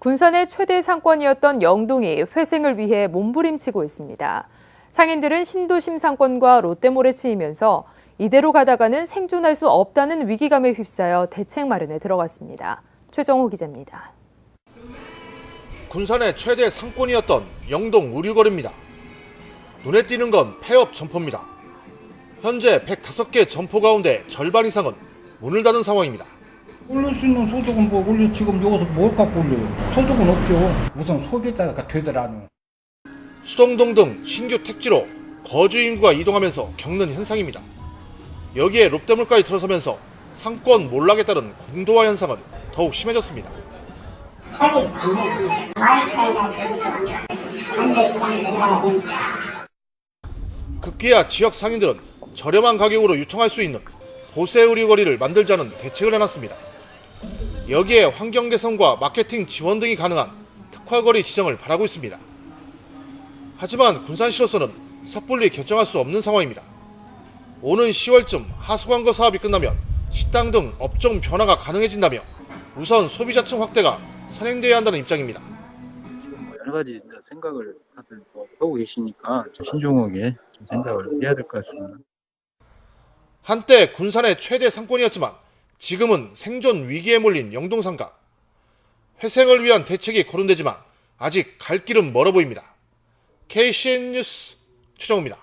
군산의 최대 상권이었던 영동이 회생을 위해 몸부림치고 있습니다. 상인들은 신도심 상권과 롯데몰에 치이면서 이대로 가다가는 생존할 수 없다는 위기감에 휩싸여 대책 마련에 들어갔습니다. 최정호 기자입니다. 군산의 최대 상권이었던 영동 우류거리입니다. 눈에 띄는 건 폐업 점포입니다. 현재 105개 점포 가운데 절반 이상은 문을 닫은 상황입니다. 올릴 수 있는 소득은 뭐 올려 지금 여기서 뭘 갖고 올려요? 소득은 없죠. 우선 소비자가 되더라는. 수동동 등 신규 택지로 거주 인구가 이동하면서 겪는 현상입니다. 여기에 롯데몰까지 들어서면서 상권 몰락에 따른 공도화 현상은 더욱 심해졌습니다. 급기야 지역 상인들은 저렴한 가격으로 유통할 수 있는 보세 의류 거리를 만들자는 대책을 해놨습니다. 여기에 환경 개선과 마케팅 지원 등이 가능한 특화거리 지정을 바라고 있습니다. 하지만 군산시로서는 섣불리 결정할 수 없는 상황입니다. 오는 10월쯤 하수관거 사업이 끝나면 식당 등 업종 변화가 가능해진다며 우선 소비자층 확대가 선행돼야 한다는 입장입니다. 뭐 여러 가지 생각을 다들 뭐 하고 계시니까 좀 신중하게 좀 생각을 해야 될 것 같습니다. 한때 군산의 최대 상권이었지만 지금은 생존 위기에 몰린 영동상가. 회생을 위한 대책이 거론되지만 아직 갈 길은 멀어 보입니다. KCN 뉴스 추정입니다.